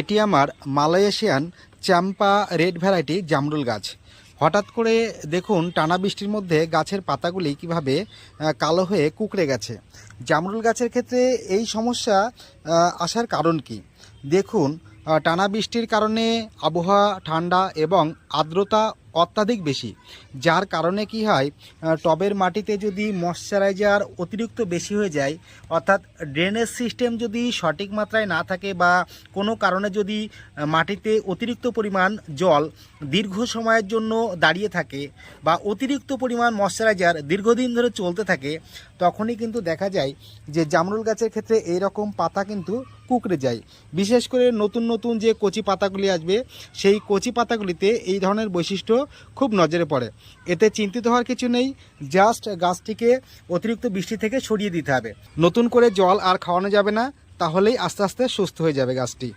এটি আমার Malaysian চ্যাম্পা red variety জামরুল গাছ। হঠাৎ করে দেখুন টানা বৃষ্টির মধ্যে গাছের পাতাগুলি কীভাবে কালো হয়ে কুকড়ে গেছে। জামরুল গাছের ক্ষেত্রে এই সমস্যা আসার কারণ কি? দেখুন টানা বৃষ্টির কারণে আবহাওয়া ঠান্ডা এবং আর্দ্রতা অত্যাধিক বেশি। যার কারণে কি হয় টবের মাটিতে যদি ময়শ্চারাইজার অতিরিক্ত বেশি হয়ে যায়, অর্থাৎ ড্রেনেজ সিস্টেম যদি সঠিক মাত্রায় না থাকে বা কোনো কারণে যদি মাটিতে অতিরিক্ত পরিমাণ জল দীর্ঘ সময়ের জন্য দাঁড়িয়ে থাকে বা অতিরিক্ত পরিমাণ ময়শ্চারাইজার দীর্ঘদিন ধরে চলতে থাকে, তখনই কিন্তু দেখা যায় যে জামরুল গাছের ক্ষেত্রে এই রকম পাতা কিন্তু কুকড়ে যায়। বিশেষ করে নতুন নতুন যে কচি পাতাগুলি আসবে, সেই কচি পাতাগুলিতে এই ধরনের বৈশিষ্ট্য খুব নজরে পড়ে। এতে চিন্তিত হওয়ার কিছু নেই জাস্ট গাছটিকে অতিরিক্ত বৃষ্টি থেকে সরিয়ে দিতে হবে। নতুন করে জল আর খাওয়ানো যাবে না, তাহলেই আস্তে আস্তে সুস্থ হয়ে যাবে গাছটি।